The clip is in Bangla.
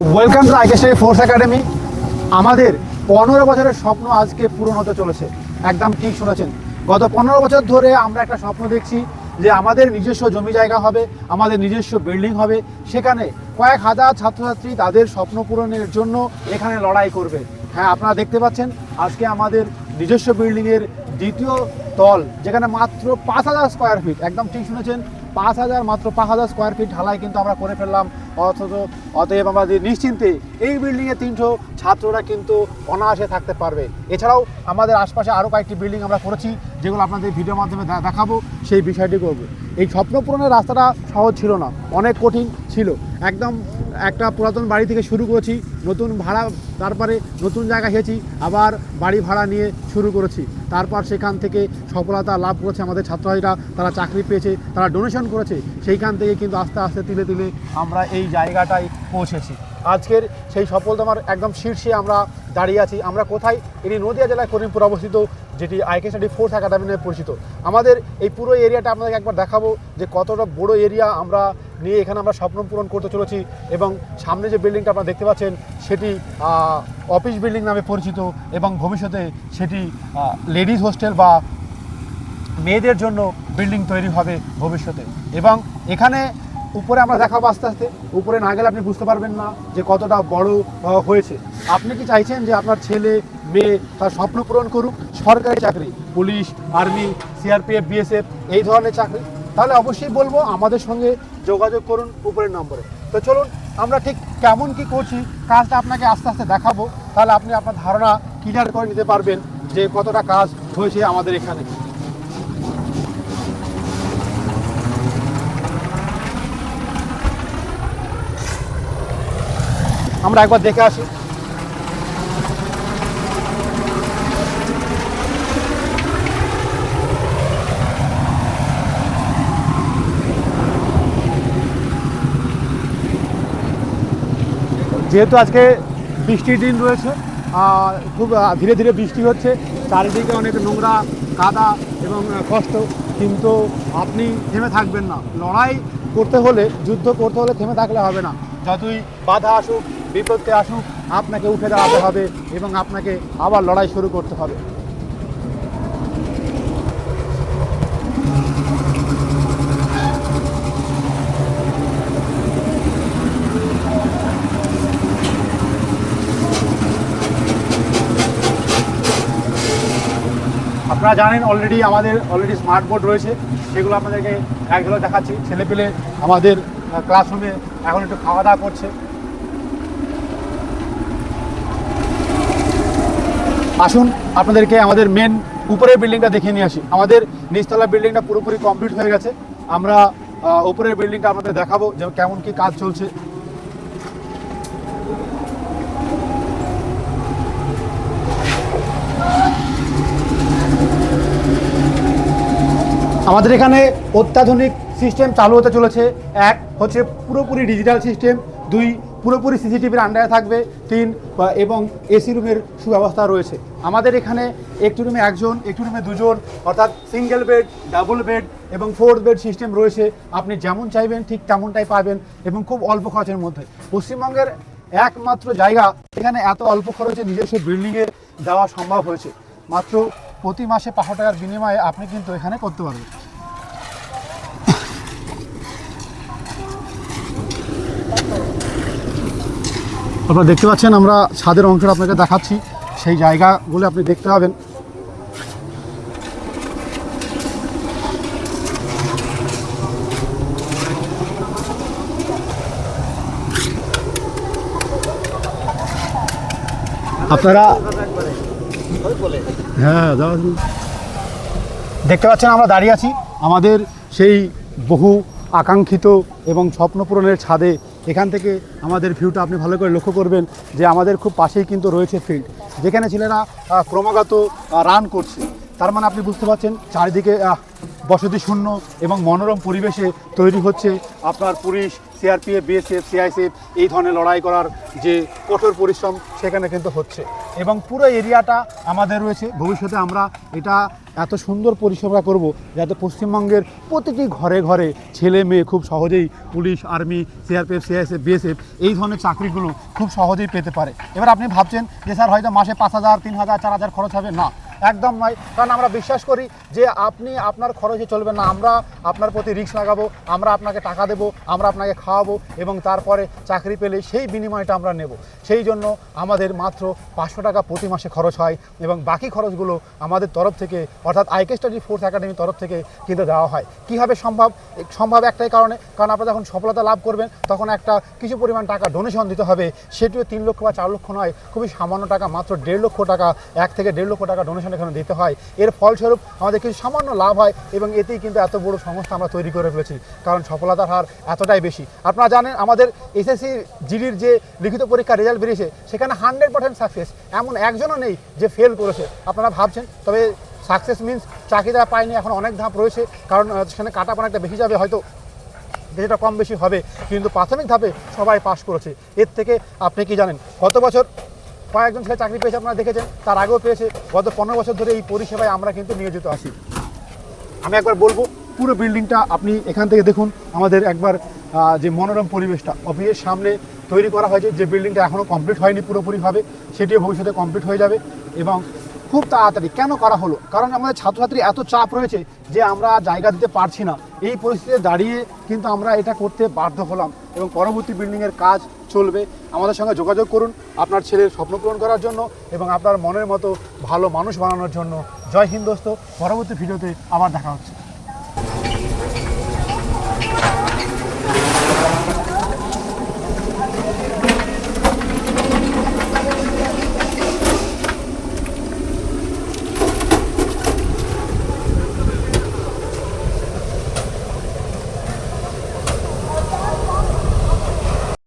ওয়েলকাম টু আইকেশারি ফোর্স একাডেমি আমাদের পনেরো বছরের স্বপ্ন আজকে পূরণ হতে চলেছে। একদম ঠিক শুনেছেন। গত পনেরো বছর ধরে আমরা একটা স্বপ্ন দেখছি যে আমাদের নিজস্ব জমি জায়গা হবে, আমাদের নিজস্ব বিল্ডিং হবে। সেখানে কয়েক হাজার ছাত্রছাত্রী তাদের স্বপ্ন পূরণের জন্য এখানে লড়াই করবে। হ্যাঁ আপনারা দেখতে পাচ্ছেন, আজকে আমাদের নিজস্ব বিল্ডিংয়ের দ্বিতীয় তল, যেখানে মাত্র পাঁচ হাজার স্কোয়ার ফিট একদম ঠিক শুনেছেন পাঁচ হাজার, মাত্র পাঁচ হাজার স্কোয়ার ফিট ঢালাই কিন্তু আমরা করে ফেললাম। অথচ অতএব আমাদের নিশ্চিন্তে এই বিল্ডিংয়ে তিনশো ছাত্ররা কিন্তু অনায়াসে থাকতে পারবে। এছাড়াও আমাদের আশপাশে আরও কয়েকটি বিল্ডিং আমরা করেছি, যেগুলো আপনাদের ভিডিওর মাধ্যমে দেখাবো, সেই বিষয়টি করব। এই স্বপ্নপূরণের রাস্তাটা সহজ ছিল না, অনেক কঠিন ছিল। একদম একটা পুরাতন বাড়ি থেকে শুরু করেছি, নতুন ভাড়া, তারপরে নতুন জায়গা এসেছি, আবার বাড়ি ভাড়া নিয়ে শুরু করেছি। তারপর সেখান থেকে সফলতা লাভ করেছে আমাদের ছাত্রছাত্রীরা, তারা চাকরি পেয়েছে, তারা ডোনেশন করেছে, সেইখান থেকে কিন্তু আস্তে আস্তে তিলে তিলে আমরা এই জায়গাটায় পৌঁছেছি। আজকের সেই সফলতার একদম শীর্ষে আমরা দাঁড়িয়ে আছি। আমরা কোথায়? এটি নদিয়া জেলায় করিমপুর অবস্থিত, যেটি আইকে স্টাডি ফোর্স একাডেমি নামে পরিচিত। আমাদের এই পুরো এরিয়াটা আপনাদেরকে একবার দেখাবো যে কতটা বড় এরিয়া আমরা নিয়ে এখানে আমরা স্বপ্ন পূরণ করতে চলেছি এবং সামনে যে বিল্ডিংটা আপনারা দেখতে পাচ্ছেন, সেটি অফিস বিল্ডিং নামে পরিচিত এবং ভবিষ্যতে সেটি লেডিস হোস্টেল বা মেয়েদের জন্য বিল্ডিং তৈরি হবে ভবিষ্যতে। এবং এখানে উপরে আমরা দেখাবো আস্তে আস্তে, উপরে না গেলে আপনি বুঝতে পারবেন না যে কতটা বড় হয়েছে। আপনি কি চাইছেন যে আপনার ছেলে, মেয়ে তার স্বপ্ন পূরণ করুক? সরকারি চাকরি, পুলিশ, আর্মি সিআরপিএফ বিএসএফ এই ধরনের চাকরি। তাহলে অবশ্যই বলব, আমাদের সঙ্গে যোগাযোগ করুন উপরের নম্বরে। তো চলুন, আমরা ঠিক কেমন কি করছি, কাজটা আপনাকে আস্তে আস্তে দেখাবো, তাহলে আপনি আপনার ধারণা ক্লিয়ার করে নিতে পারবেন যে কতটা কাজ হয়েছে আমাদের এখানে। আমরা একবার দেখে আসি। যেহেতু আজকে বৃষ্টির দিন রয়েছে খুব ধীরে ধীরে বৃষ্টি হচ্ছে, চারিদিকে অনেক নোংরা, কাদা এবং কষ্ট, কিন্তু আপনি থেমে থাকবেন না। লড়াই করতে হলে, যুদ্ধ করতে হলে থেমে থাকলে হবে না। যতই বাধা আসুক, বিপত্তি আসুক, আপনাকে উঠে দাঁড়াতে হবে এবং আপনাকে আবার লড়াই শুরু করতে হবে। আপনারা জানেন অলরেডি আমাদের অলরেডি স্মার্ট বোর্ড রয়েছে, সেগুলো আপনাদেরকে এক ঝলক দেখাচ্ছি। ছেলেপেলে আমাদের ক্লাসরুমে এখন একটু খাওয়া দাওয়া করছে। আসুন, আপনাদেরকে আমাদের মেন উপরের বিল্ডিংটা দেখিয়ে নিয়ে আসি। আমাদের নিচতলা বিল্ডিংটা পুরোপুরি কমপ্লিট হয়ে গেছে। আমরা উপরের বিল্ডিংটা আপনাদের দেখাবো যে কেমন কি কাজ চলছে। আমাদের এখানে অত্যাধুনিক সিস্টেম চালু হতে চলেছে। এক হচ্ছে পুরোপুরি ডিজিটাল সিস্টেম, দুই পুরোপুরি সিসিটিভির আন্ডারে থাকবে, তিন এবং এসি রুমের সুব্যবস্থা রয়েছে। আমাদের এখানে একটি রুমে একজন, একটি রুমে দুজন, অর্থাৎ সিঙ্গেল বেড ডাবল বেড এবং ফোর্থ বেড সিস্টেম রয়েছে। আপনি যেমন চাইবেন ঠিক তেমনটাই পাবেন এবং খুব অল্প খরচের মধ্যে। পশ্চিমবঙ্গের একমাত্র জায়গা এখানে এত অল্প খরচে নিজস্ব বিল্ডিংয়ে দেওয়া সম্ভব হয়েছে। মাত্র প্রতি মাসে পাঁচশো টাকার বিনিময়ে আপনি কিন্তু এখানে করতে পারবেন। আপনারা দেখতে পাচ্ছেন, আমরা ছাদের অংশটা আপনাকে দেখাচ্ছি। সেই জায়গাগুলো আপনি দেখতে পাবেন। আপনারা হ্যাঁ যাওয়া দেখতে পাচ্ছেন, আমরা দাঁড়িয়ে আছি আমাদের সেই বহু আকাঙ্ক্ষিত এবং স্বপ্ন পূরণের ছাদে। এখান থেকে আমাদের ভিউটা আপনি ভালো করে লক্ষ্য করবেন যে আমাদের খুব পাশেই কিন্তু রয়েছে ফিল্ড যেখানে ছেলেরা ক্রমাগত রান করছে। তার মানে আপনি বুঝতে পারছেন, চারিদিকে বসতি শূন্য এবং মনোরম পরিবেশে তৈরি হচ্ছে আপনার পুলিশ সিআরপিএফ বিএসএফ সিআইসিএফ এই ধরনের লড়াই করার যে কঠোর পরিশ্রম সেখানে কিন্তু হচ্ছে। এবং পুরো এরিয়াটা আমাদের রয়েছে। ভবিষ্যতে আমরা এটা এত সুন্দর পরিষেবা করব যাতে পশ্চিমবঙ্গের প্রতিটি ঘরে ঘরে ছেলে মেয়ে খুব সহজেই police, army, CRPF, CISF, BSF এই ধরনের চাকরিগুলো খুব সহজেই পেতে পারে। এবার আপনি ভাবছেন যে স্যার হয়তো মাসে পাঁচ হাজার, তিন হাজার, চার হাজার খরচ হবে। না একদম নয়। কারণ আমরা বিশ্বাস করি যে আপনি আপনার খরচে চলবেন না। আমরা আপনার প্রতি রিস্ক লাগাবো, আমরা আপনাকে টাকা দেবো, আমরা আপনাকে খাওয়াবো এবং তারপরে চাকরি পেলে সেই বিনিময়টা আমরা নেব। সেই জন্য আমাদের মাত্র পাঁচশো টাকা প্রতি মাসে খরচ হয় এবং বাকি খরচগুলো আমাদের তরফ থেকে, অর্থাৎ আইকে স্টাডি ফোর্স একাডেমির তরফ থেকে কিন্তু দেওয়া হয়। কীভাবে সম্ভব? সম্ভব একটাই কারণে, কারণ আপনারা যখন সফলতা লাভ করবেন, তখন একটা কিছু পরিমাণ টাকা ডোনেশন দিতে হবে। সেটিও তিন লক্ষ বা চার লক্ষ নয়, খুবই সামান্য টাকা, মাত্র দেড় লক্ষ টাকা, এক থেকে দেড় লক্ষ টাকা ডোনেশন এখানে দিতে হয়। এর ফলস্বরূপ আমাদের কিছু সামান্য লাভ হয় এবং এতেই কিন্তু এত বড় সংস্থা আমরা তৈরি করে ফেলেছি, কারণ সফলতার হার এতটাই বেশি। আপনারা জানেন আমাদের এসএসসি জিডির যে লিখিত পরীক্ষার রেজাল্ট বেরিয়েছে, সেখানে হান্ড্রেড পার্সেন্ট সাকসেস এমন একজনও নেই যে ফেল করেছে। আপনারা ভাবছেন, তবে সাকসেস মিন্স চাকরি তারা পায়নি, এখন অনেক ধাপ রয়েছে, কারণ সেখানে কাটা অনেকটা বেশি যাবে, হয়তো যেটা কম বেশি হবে। কিন্তু প্রাথমিক ধাপে সবাই পাশ করেছে। এর থেকে আপনি কি জানেন, গত বছর কয়েকজন ছেলে চাকরি পেয়েছে আপনারা দেখেছেন, তার আগেও পেয়েছে। গত পনেরো বছর ধরে এই পরিষেবায় আমরা কিন্তু নিয়োজিত আছি। আমি একবার বলব, পুরো বিল্ডিংটা আপনি এখান থেকে দেখুন, আমাদের একবার যে মনোরম পরিবেশটা, অফিসের সামনে তৈরি করা হয়েছে, যে বিল্ডিংটা এখনও কমপ্লিট হয়নি পুরোপুরিভাবে, সেটিও ভবিষ্যতে কমপ্লিট হয়ে যাবে এবং খুব তাড়াতাড়ি। কেন করা হলো? কারণ আমাদের ছাত্রছাত্রী এত চাপ রয়েছে যে আমরা জায়গা দিতে পারছি না। এই পরিস্থিতিতে দাঁড়িয়ে কিন্তু আমরা এটা করতে বাধ্য হলাম। এবং পরবর্তী বিল্ডিংয়ের কাজ চলবে। আমাদের সঙ্গে যোগাযোগ করুন আপনার ছেলের স্বপ্ন পূরণ করার জন্য এবং আপনার মনের মতো ভালো মানুষ বানানোর জন্য। জয় হিন্দ দোস্ত, পরবর্তী ভিডিওতে আবার দেখা হচ্ছে।